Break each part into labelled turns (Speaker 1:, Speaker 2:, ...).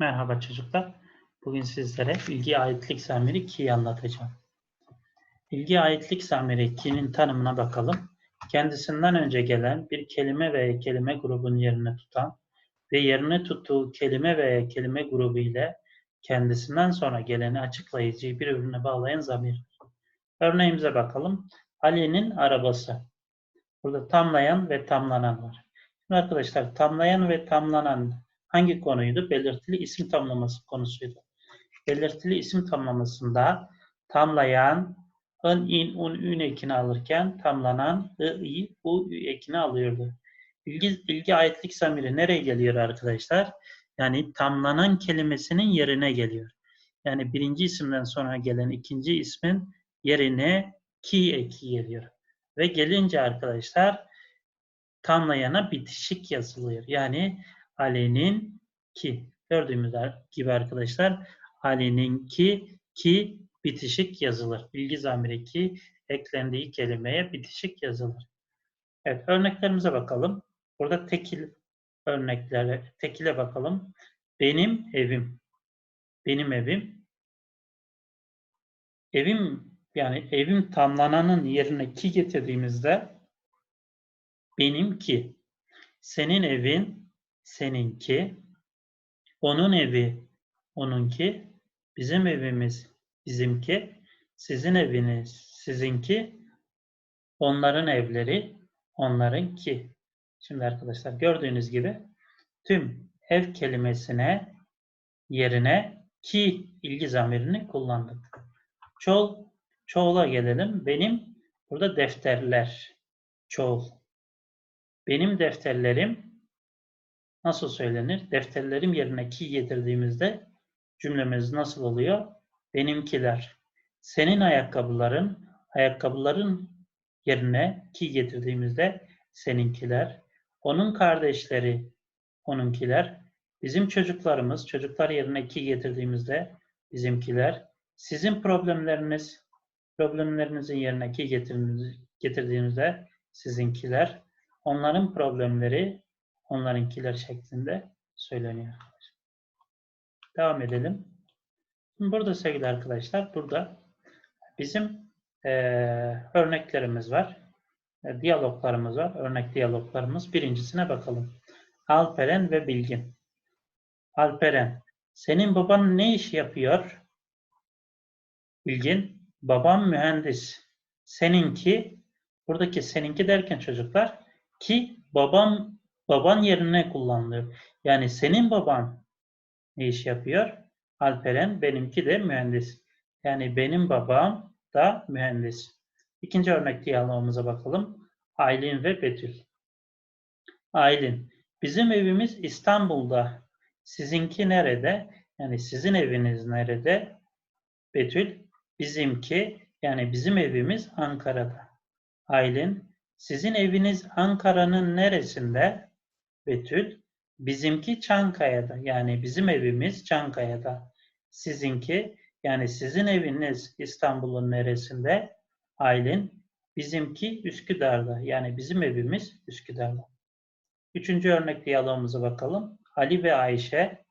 Speaker 1: Merhaba çocuklar. Bugün sizlere ilgi aitlik zamiri ki'yi anlatacağım. İlgi aitlik zamiri ki'nin tanımına bakalım. Kendisinden önce gelen bir kelime veya kelime grubun yerini tutan ve yerini tuttuğu kelime veya kelime grubu ile kendisinden sonra geleni açıklayıcı birbirine bağlayan zamir. Örneğimize bakalım. Ali'nin arabası. Burada tamlayan ve tamlanan var. Şimdi arkadaşlar tamlayan ve tamlanan hangi konuydu? Belirtili isim tamlaması konusuydu. Belirtili isim tamlamasında tamlayan ın, in, un, ün ekini alırken tamlanan ı, i, u, ü ekini alıyordu. İlgi, ilgi aitlik zamiri nereye geliyor arkadaşlar? Yani tamlanan kelimesinin yerine geliyor. Yani birinci isimden sonra gelen ikinci ismin yerine ki eki geliyor. Ve gelince arkadaşlar tamlayana bitişik yazılıyor. Yani Ali'nin ki. Gördüğümüz gibi arkadaşlar Ali'nin ki ki bitişik yazılır. Bilgi zamiri ki eklendiği kelimeye bitişik yazılır. Evet örneklerimize bakalım. Burada tekil örneklere, tekile bakalım. Benim evim. Benim evim. Evim yani evim tamlananın yerine ki getirdiğimizde benimki. Senin evin seninki. Onun evi onunki. Bizim evimiz bizimki. Sizin eviniz sizinki. Onların evleri onlarınki. Şimdi arkadaşlar gördüğünüz gibi tüm ev kelimesine yerine ki ilgi zamirini kullandık. Çoğul, çoğula gelelim. Benim burada defterler. Çoğul. Benim defterlerim nasıl söylenir? Defterlerim yerine ki getirdiğimizde cümlemiz nasıl oluyor? Benimkiler. Senin ayakkabıların, ayakkabıların yerine ki getirdiğimizde seninkiler. Onun kardeşleri, onunkiler. Bizim çocuklarımız, çocuklar yerine ki getirdiğimizde bizimkiler. Sizin problemleriniz, problemlerinizin yerine ki getirdiğimizde sizinkiler. Onların problemleri, onlarınkiler şeklinde söyleniyor. Devam edelim. Burada sevgili arkadaşlar, burada bizim e, örneklerimiz var. E, diyaloglarımız var. Örnek diyaloglarımız. Birincisine bakalım. Alperen ve Bilgin. Alperen, senin baban ne iş yapıyor? Bilgin, babam mühendis. Seninki, buradaki seninki derken çocuklar, ki babam baban yerine kullanılıyor. Yani senin baban ne iş yapıyor? Alperen, benimki de mühendis. Yani benim babam da mühendis. İkinci örnek diyalogumuza bakalım. Aylin ve Betül. Aylin, bizim evimiz İstanbul'da. Sizinki nerede? Yani sizin eviniz nerede? Betül, bizimki yani bizim evimiz Ankara'da. Aylin, sizin eviniz Ankara'nın neresinde? Betül, bizimki Çankaya'da. Yani bizim evimiz Çankaya'da. Sizinki yani sizin eviniz İstanbul'un neresinde? Aylin, bizimki Üsküdar'da. Yani bizim evimiz Üsküdar'da. Üçüncü örnek diyalogumuza bakalım. Ali ve Ayşe.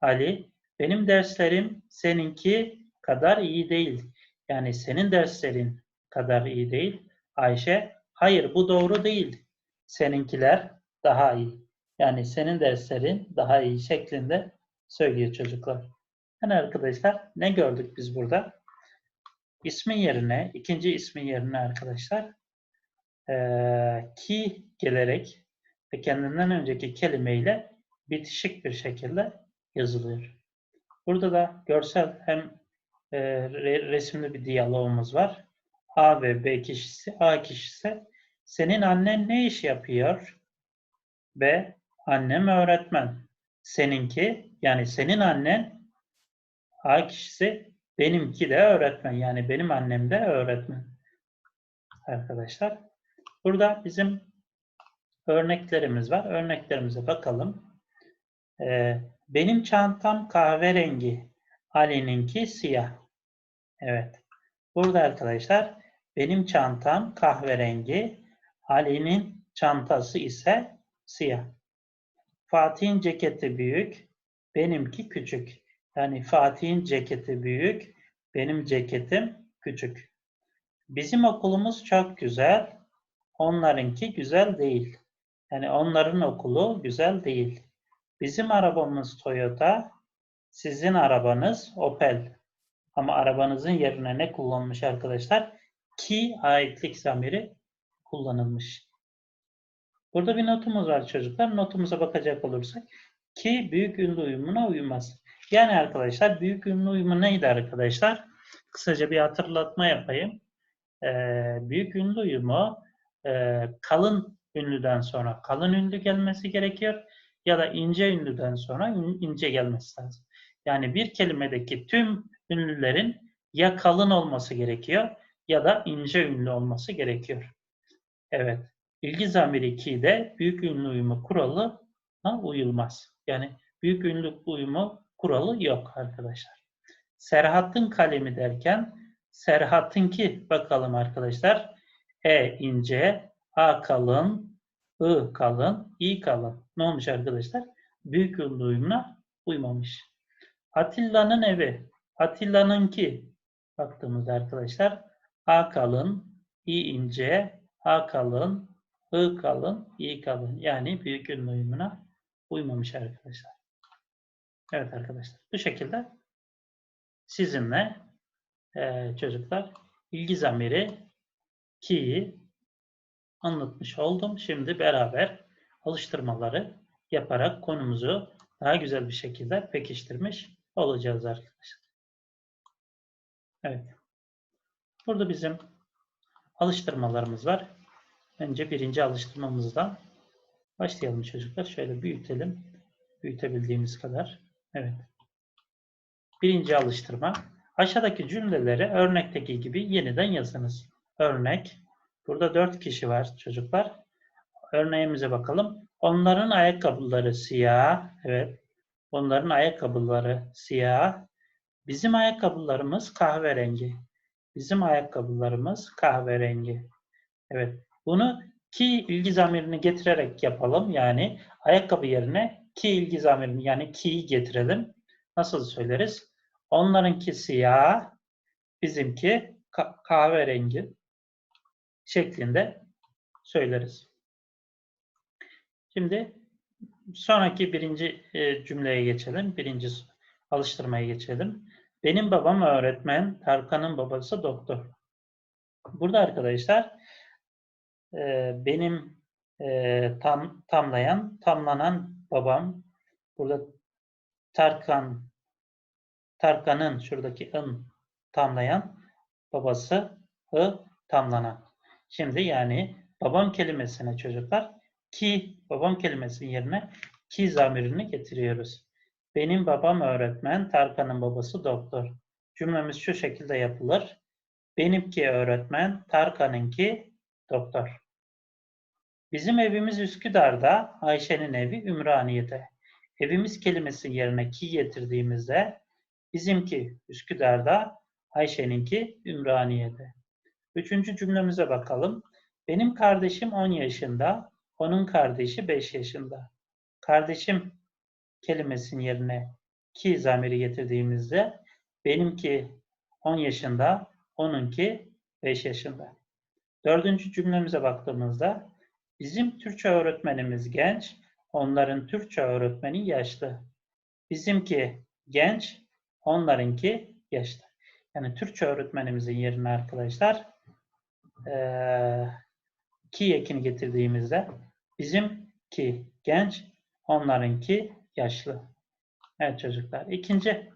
Speaker 1: Ali, benim derslerim seninki kadar iyi değil. Yani senin derslerin kadar iyi değil. Ayşe, hayır bu doğru değil. Seninkiler daha iyi. Yani senin derslerin daha iyi şeklinde söylüyor çocuklar. Yani arkadaşlar ne gördük biz burada? İsmin yerine, ikinci ismin yerine arkadaşlar ee, ki gelerek ve kendinden önceki kelimeyle bitişik bir şekilde yazılıyor. Burada da görsel hem e, resimli bir diyalogumuz var. A ve B kişisi, A kişisi senin annen ne iş yapıyor? B. Annem öğretmen. Seninki yani senin annen A kişisi benimki de öğretmen. Yani benim annem de öğretmen. Arkadaşlar. Burada bizim örneklerimiz var. Örneklerimize bakalım. Ee, benim çantam kahverengi. Ali'ninki siyah. Evet. Burada arkadaşlar benim çantam kahverengi. Ali'nin çantası ise siyah. Fatih'in ceketi büyük. benimki küçük. Yani Fatih'in ceketi büyük, benim ceketim küçük. Bizim okulumuz çok güzel, onlarınki güzel değil. Yani onların okulu güzel değil. Bizim arabamız Toyota, sizin arabanız Opel. Ama arabanızın yerine ne kullanmış arkadaşlar? Ki aitlik zamiri kullanılmış. Burada bir notumuz var çocuklar. Notumuza bakacak olursak ki büyük ünlü uyumuna uymaz. Yani arkadaşlar büyük ünlü uyumu neydi arkadaşlar? Kısaca bir hatırlatma yapayım. Ee, büyük ünlü uyumu e, kalın ünlüden sonra kalın ünlü gelmesi gerekiyor ya da ince ünlüden sonra ince gelmesi lazım. Yani bir kelimedeki tüm ünlülerin ya kalın olması gerekiyor ya da ince ünlü olması gerekiyor. Evet. İlgi zamiri 2'de büyük ünlü uyumu kuralına uyulmaz. Yani büyük ünlü uyumu kuralı yok arkadaşlar. Serhat'ın kalemi derken Serhat'ınki bakalım arkadaşlar. E ince, A kalın, I kalın, I kalın. Ne olmuş arkadaşlar? Büyük ünlü uyumuna uymamış. Atilla'nın evi. Atilla'nınki baktığımızda arkadaşlar A kalın, I ince, A kalın, I kalın, I kalın. Yani büyük ünlü uyumuna uymamış arkadaşlar. Evet arkadaşlar. Bu şekilde sizinle e, çocuklar ilgi zamiri ki'yi anlatmış oldum. Şimdi beraber alıştırmaları yaparak konumuzu daha güzel bir şekilde pekiştirmiş olacağız arkadaşlar. Evet. Burada bizim alıştırmalarımız var. Önce birinci alıştırmamızdan başlayalım çocuklar. Şöyle büyütelim. Büyütebildiğimiz kadar. Evet. Birinci alıştırma. Aşağıdaki cümleleri örnekteki gibi yeniden yazınız. Örnek. Burada dört kişi var çocuklar. Örneğimize bakalım. Onların ayakkabıları siyah. Evet. Onların ayakkabıları siyah. Bizim ayakkabılarımız kahverengi. Bizim ayakkabılarımız kahverengi. Evet. Bunu ki ilgi zamirini getirerek yapalım. Yani ayakkabı yerine ki ilgi zamirini yani ki'yi getirelim. Nasıl söyleriz? Onlarınki siyah, bizimki kahverengi şeklinde söyleriz. Şimdi sonraki birinci e, cümleye geçelim. Birinci alıştırmaya geçelim. Benim babam öğretmen, Tarkan'ın babası doktor. Burada arkadaşlar e, benim e, tam tamlayan, tamlanan babam. Burada Tarkan, Tarkan'ın şuradaki ın tamlayan babası ı tamlanan. Şimdi yani babam kelimesine çocuklar ki babam kelimesinin yerine ki zamirini getiriyoruz. Benim babam öğretmen, Tarkan'ın babası doktor. Cümlemiz şu şekilde yapılır. Benimki öğretmen, Tarkan'ınki doktor. Bizim evimiz Üsküdar'da, Ayşe'nin evi Ümraniye'de. Evimiz kelimesi yerine ki getirdiğimizde bizimki Üsküdar'da, Ayşe'ninki Ümraniye'de. Üçüncü cümlemize bakalım. Benim kardeşim 10 yaşında, onun kardeşi 5 yaşında. Kardeşim kelimesinin yerine ki zamiri getirdiğimizde benimki 10 yaşında, onunki 5 yaşında. Dördüncü cümlemize baktığımızda bizim Türkçe öğretmenimiz genç, onların Türkçe öğretmeni yaşlı. Bizimki genç, onlarınki yaşlı. Yani Türkçe öğretmenimizin yerine arkadaşlar ee, ki ekini getirdiğimizde bizimki genç, onlarınki yaşlı. Evet çocuklar. İkinci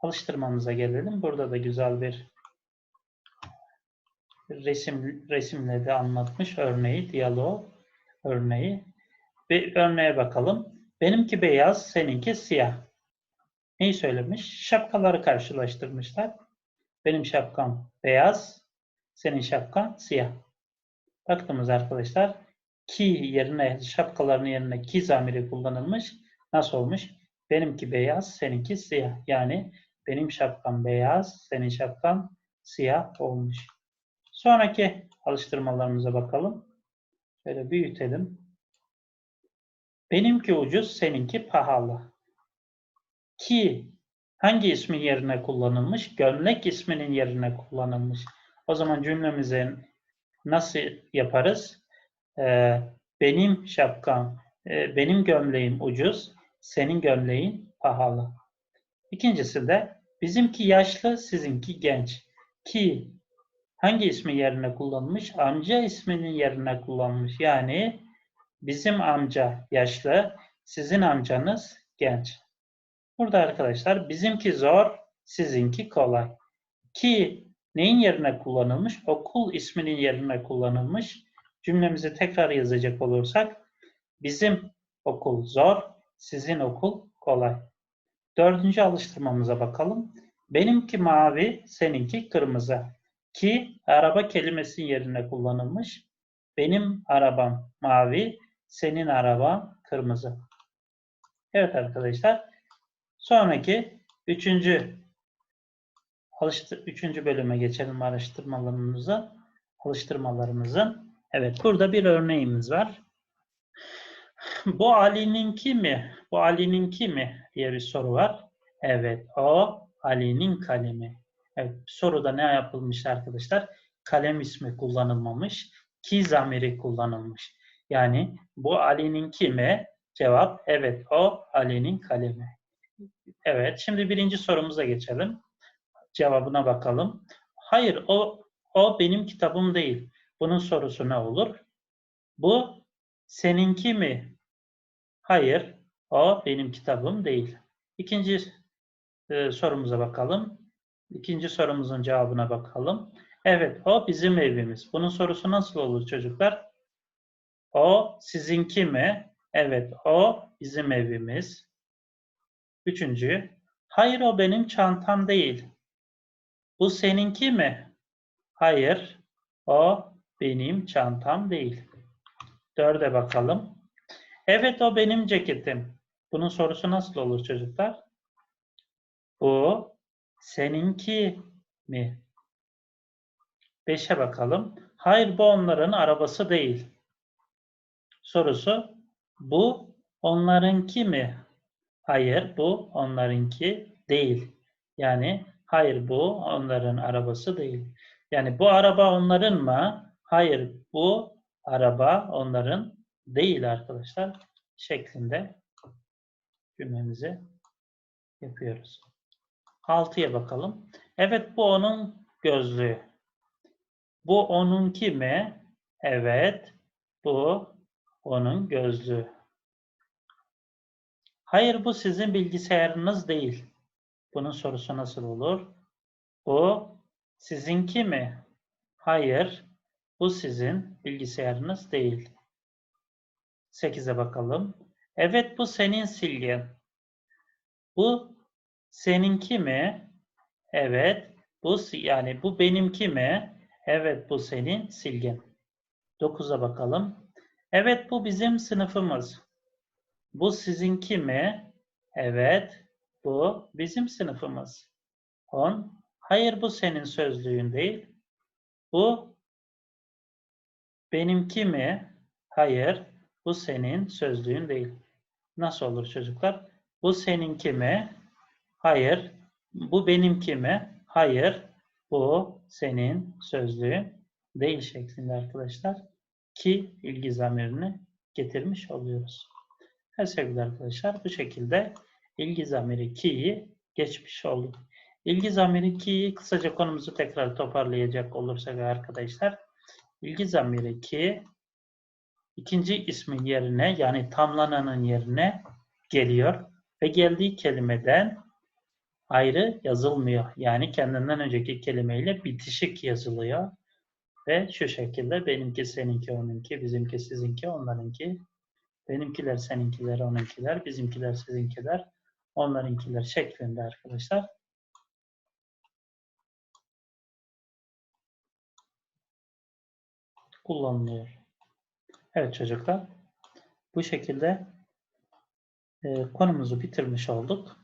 Speaker 1: alıştırmamıza gelelim. Burada da güzel bir resim resimle de anlatmış örneği, diyalog örneği. Bir örneğe bakalım. Benimki beyaz, seninki siyah. Neyi söylemiş? Şapkaları karşılaştırmışlar. Benim şapkam beyaz, senin şapkan siyah. Baktığımız arkadaşlar ki yerine şapkaların yerine ki zamiri kullanılmış. Nasıl olmuş? Benimki beyaz, seninki siyah. Yani benim şapkam beyaz, senin şapkan siyah olmuş. Sonraki alıştırmalarımıza bakalım. Şöyle büyütelim. Benimki ucuz, seninki pahalı. Ki hangi ismin yerine kullanılmış? Gömlek isminin yerine kullanılmış. O zaman cümlemizi nasıl yaparız? Ee, benim şapkam, e, benim gömleğim ucuz, senin gömleğin pahalı. İkincisi de bizimki yaşlı, sizinki genç. Ki hangi ismi yerine kullanılmış? Amca isminin yerine kullanılmış. Yani bizim amca yaşlı, sizin amcanız genç. Burada arkadaşlar bizimki zor, sizinki kolay. Ki neyin yerine kullanılmış? Okul isminin yerine kullanılmış. Cümlemizi tekrar yazacak olursak bizim okul zor, sizin okul kolay. Dördüncü alıştırmamıza bakalım. Benimki mavi, seninki kırmızı. Ki araba kelimesinin yerine kullanılmış. Benim arabam mavi, senin araban kırmızı. Evet arkadaşlar. Sonraki üçüncü alıştır, üçüncü bölüme geçelim araştırmalarımıza. Alıştırmalarımızın. Evet burada bir örneğimiz var. Bu Ali'ninki mi? Bu Ali'ninki mi? diye bir soru var. Evet o Ali'nin kalemi. Evet soruda ne yapılmış arkadaşlar? Kalem ismi kullanılmamış. Ki zamiri kullanılmış. Yani bu Ali'ninki mi? Cevap evet o Ali'nin kalemi. Evet şimdi birinci sorumuza geçelim. Cevabına bakalım. Hayır o o benim kitabım değil. Bunun sorusu ne olur? Bu seninki mi? Hayır, o benim kitabım değil. İkinci e, sorumuza bakalım. İkinci sorumuzun cevabına bakalım. Evet, o bizim evimiz. Bunun sorusu nasıl olur çocuklar? O sizinki mi? Evet, o bizim evimiz. Üçüncü, hayır o benim çantam değil. Bu seninki mi? Hayır, o benim çantam değil. Dörde bakalım. Evet o benim ceketim. Bunun sorusu nasıl olur çocuklar? Bu seninki mi? Beşe bakalım. Hayır bu onların arabası değil. Sorusu bu onlarınki mi? Hayır bu onlarınki değil. Yani hayır bu onların arabası değil. Yani bu araba onların mı? Hayır bu araba onların değil arkadaşlar şeklinde cümlemizi yapıyoruz. 6'ya bakalım. Evet bu onun gözlüğü. Bu onunki mi? Evet bu onun gözlüğü. Hayır bu sizin bilgisayarınız değil. Bunun sorusu nasıl olur? Bu sizinki mi? Hayır bu sizin bilgisayarınız değil. 8'e bakalım. Evet bu senin silgin. Bu seninki mi? Evet. Bu yani bu benimki mi? Evet bu senin silgin. 9'a bakalım. Evet bu bizim sınıfımız. Bu sizinki mi? Evet bu bizim sınıfımız. 10. Hayır bu senin sözlüğün değil. Bu benimki mi? Hayır bu senin sözlüğün değil. Nasıl olur çocuklar? Bu seninki mi? Hayır. Bu benimki mi? Hayır. Bu senin sözlüğün değil şeklinde arkadaşlar. Ki ilgi zamirini getirmiş oluyoruz. Evet sevgili arkadaşlar bu şekilde ilgi zamiri ki'yi geçmiş olduk. İlgi zamiri ki'yi kısaca konumuzu tekrar toparlayacak olursak arkadaşlar. İlgi zamiri ki ikinci ismin yerine yani tamlananın yerine geliyor ve geldiği kelimeden ayrı yazılmıyor. Yani kendinden önceki kelimeyle bitişik yazılıyor. Ve şu şekilde benimki, seninki, onunki, bizimki, sizinki, onlarınki, benimkiler, seninkiler, onunkiler, bizimkiler, sizinkiler, onlarınkiler şeklinde arkadaşlar. kullanılıyor. Evet çocuklar, bu şekilde e, konumuzu bitirmiş olduk.